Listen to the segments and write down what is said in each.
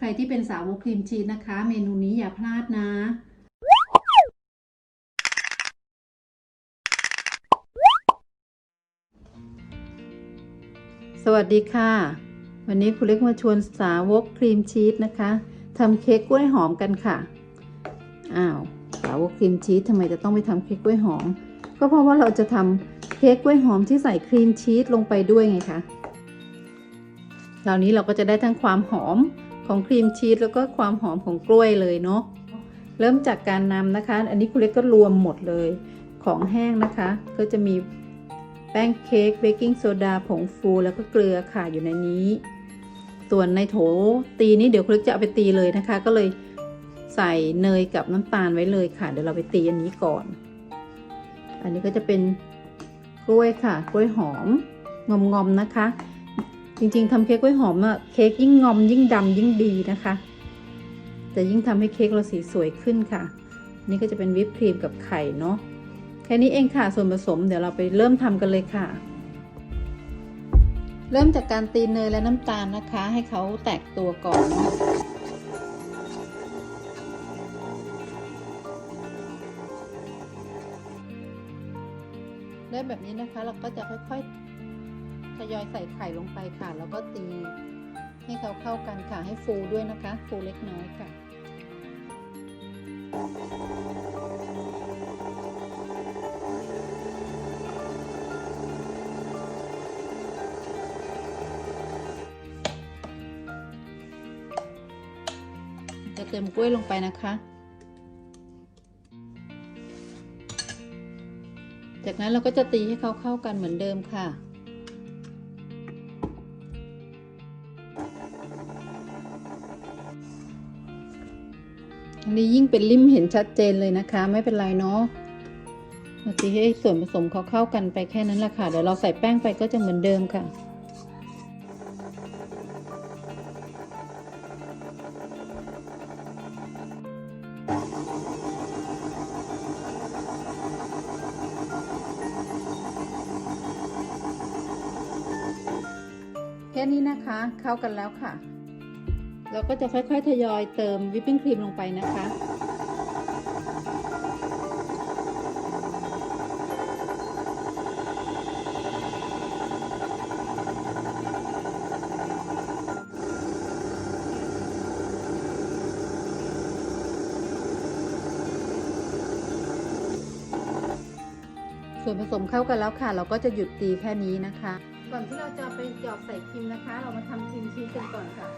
ใครที่เป็นสาวกครีมชีสนะคะ เมนูนี้อย่าพลาดนะ สวัสดีค่ะ วันนี้คุณเล็กมาชวนสาวกครีมชีสนะคะทำเค้กกล้วยหอมกันค่ะ อ้าว สาวกครีมชีสทำไมจะต้องไปทำเค้กกล้วยหอม ก็เพราะว่าเราจะทำเค้กกล้วยหอมที่ใส่ครีมชีสลงไปด้วยไงคะคราวนี้เราก็จะได้ทั้งความหอม ของครีมชีสแล้วก็ความหอมของกล้วยเลยเนาะเริ่มจากการนำนะคะ อันนี้คุณเล็กก็รวมหมดเลยของแห้งนะคะ ก็จะมีแป้งเค้กเบกกิ้งโซดาผงฟูแล้วก็เกลือค่ะอยู่ในนี้ ส่วนในโถตีนี้เดี๋ยวคุณเล็กจะเอาไปตีเลยนะคะ ก็เลยใส่เนยกับน้ำตาลไว้เลยค่ะ เดี๋ยวเราไปตีอันนี้ก่อน อันนี้ก็จะเป็นกล้วยค่ะ กล้วยหอมงอมๆนะคะ จริงๆทำเค้กกล้วยหอมอะเค้กยิ่งงอมยิ่งดำยิ่งดีนะคะจะยิ่งทำให้เค้กเราสีสวยขึ้นค่ะ นี่ก็จะเป็นวิปครีมกับไข่เนาะแค่นี้เองค่ะส่วนผสมเดี๋ยวเราไปเริ่มทำกันเลยค่ะ เริ่มจากการตีเนยและน้ำตาลนะคะ ให้เขาแตกตัวก่อนได้แบบนี้นะคะเราก็จะค่อยๆ ทยอยใส่ไข่ลงไปค่ะ แล้วก็ตีให้เขาเข้ากันค่ะ ให้ฟูด้วยนะคะ ฟูเล็กน้อยค่ะจะเติมกล้วยลงไปนะคะ จากนั้นเราก็จะตีให้เขาเข้ากันเหมือนเดิมค่ะ อันนี้ยิ่งเป็นริมเห็นชัดเจนเลยนะคะ ไม่เป็นไรเนาะเราตีให้ส่วนผสมเขาเข้ากันไปแค่นั้นแหละค่ะ เดี๋ยวเราใส่แป้งไปก็จะเหมือนเดิมค่ะแค่นี้นะคะเข้ากันแล้วค่ะ เราก็จะค่อยๆ ทยอยเติมวิปปิ้งครีมลงไปนะคะส่วนผสมเข้ากันแล้วค่ะ เราก็จะหยุดตีแค่นี้นะคะ ก่อนที่เราจะไปหยอดใส่ครีมนะคะ เรามาทำครีมชีสกันก่อนค่ะ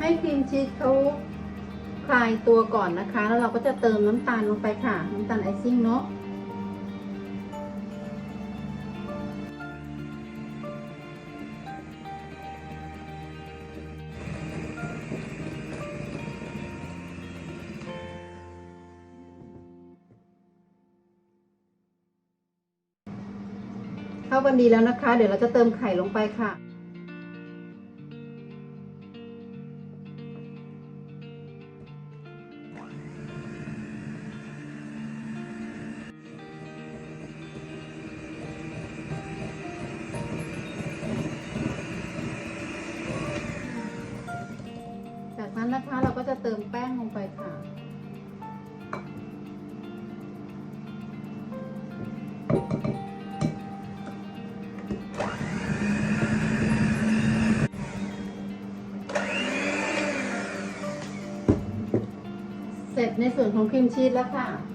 ให้ครีมชีสเขาคลายตัวก่อนนะคะ แล้วเราก็จะเติมน้ำตาลลงไปค่ะ น้ำตาลไอซิ่งเนาะเข้ากันดีแล้วนะคะ เดี๋ยวเราจะเติมไข่ลงไปค่ะ เติมแป้งลงไปค่ะเสร็จในส่วนของครีมชีสแล้วค่ะ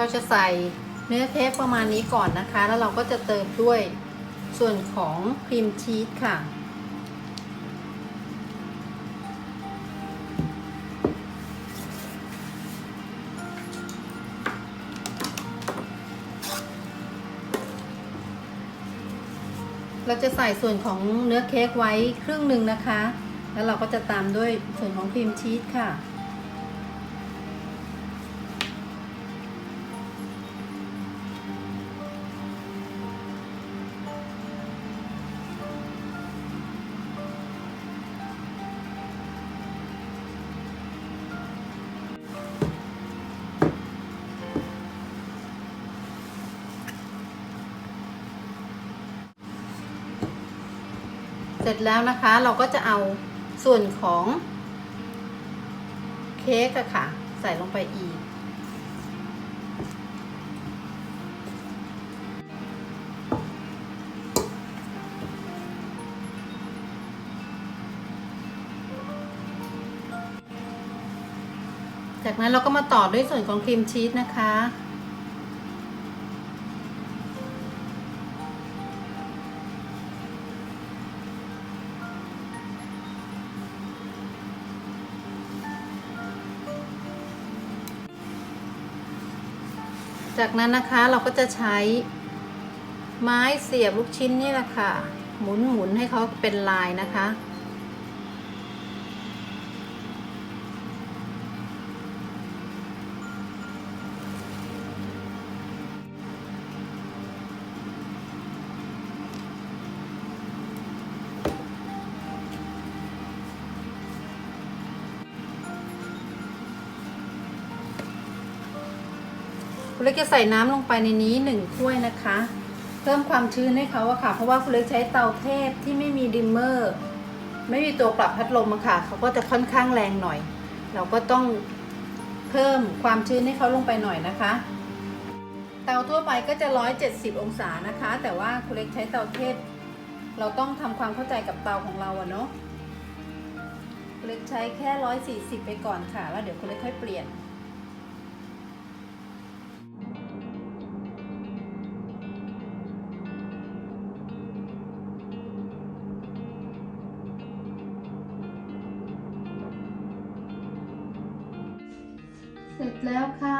เราจะใส่เนื้อเค้กประมาณนี้ก่อนนะคะ แล้วเราก็จะเติมด้วยส่วนของครีมชีสค่ะ เราจะใส่ส่วนของเนื้อเค้กไว้ครึ่งหนึ่งนะคะ แล้วเราก็จะตามด้วยส่วนของครีมชีสค่ะ ร็จแล้วนะคะ เราก็จะเอาส่วนของเค้กอะค่ะ ใส่ลงไปอีก จากนั้นเราก็มาต่อด้วยส่วนของครีมชีสนะคะ จากนั้นนะคะเราก็จะใช้ไม้เสียบลูกชิ้นนี่แหละค่ะ หมุนหมุนให้เขาเป็นลายนะคะ คุณเล็กจะใส่น้ำลงไปในนี้หนึ่งถ้วยนะคะ เพิ่มความชื้นให้เขาอะค่ะ เพราะว่าคุณเล็กใช้เตาเทพที่ไม่มีดิมเมอร์ ไม่มีตัวปรับพัดลมอะค่ะ เขาก็จะค่อนข้างแรงหน่อย เราก็ต้องเพิ่มความชื้นให้เขาลงไปหน่อยนะคะ เตาทั่วไปก็จะ 170 องศานะคะ แต่ว่าคุณเล็กใช้เตาเทพ เราต้องทำความเข้าใจกับเตาของเราอะเนาะคุณเล็กใช้แค่ 140 ไปก่อนค่ะ แล้วเดี๋ยวคุณเล็กค่อยเปลี่ยน เสร็จแล้วค่ะ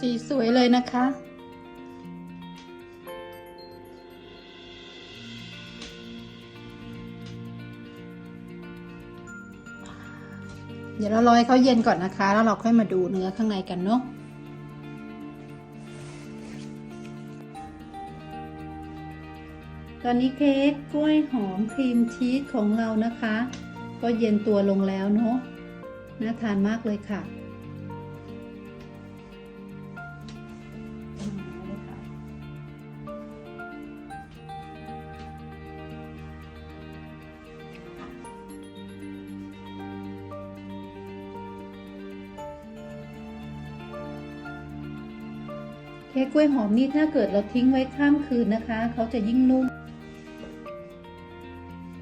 สีสวยเลยนะคะ เดี๋ยวเรารอให้เขาเย็นก่อนนะคะ แล้วเราค่อยมาดูเนื้อข้างในกันเนาะตอนนี้เค้กกล้วยหอมครีมชีสของเรานะคะ ก็เย็นตัวลงแล้วเนาะน่าทานมากเลยค่ะ เค้กกล้วยหอมนี่ถ้าเกิดเราทิ้งไว้ข้ามคืนนะคะ เขาจะยิ่งนุ่ม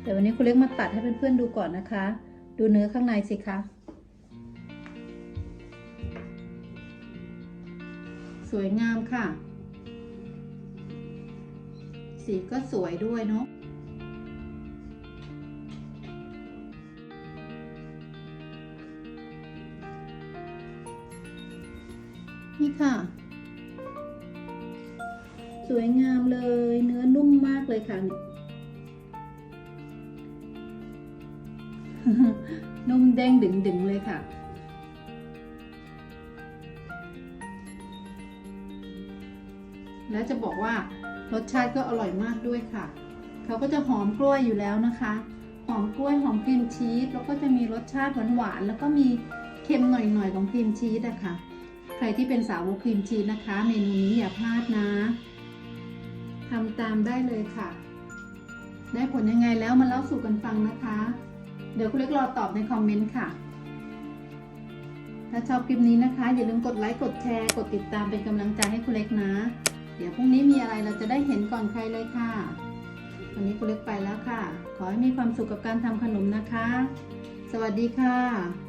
แต่วันนี้คุณเล็กมาตัดให้เพื่อนๆดูก่อนนะคะ ดูเนื้อข้างในสิคะ สวยงามค่ะ สีก็สวยด้วยเนาะนี่ค่ะ สวยงามเลย เนื้อนุ่มมากเลยค่ะนุ่มเด้งดึงๆเลยค่ะแล้วจะบอกว่ารสชาติก็อร่อยมากด้วยค่ะ เขาก็จะหอมกล้วยอยู่แล้วนะคะ หอมกล้วยหอมครีมชีส แล้วก็จะมีรสชาติหวานๆ แล้วก็มีเค็มหน่อยๆ ของครีมชีสอะค่ะใครที่เป็นสาวกครีมชีสนะคะ เมนูนี้อย่าพลาดนะ ทำตามได้เลยค่ะ ได้ผลยังไงแล้วมาเล่าสู่กันฟังนะคะ เดี๋ยวคุณเล็กรอตอบในคอมเมนต์ค่ะ ถ้าชอบคลิปนี้นะคะ อย่าลืมกดไลค์กดแชร์กดติดตามเป็นกำลังใจให้คุณเล็กนะ เดี๋ยวพรุ่งนี้มีอะไรเราจะได้เห็นก่อนใครเลยค่ะวันนี้คุณเล็กไปแล้วค่ะ ขอให้มีความสุขกับการทำขนมนะคะ สวัสดีค่ะ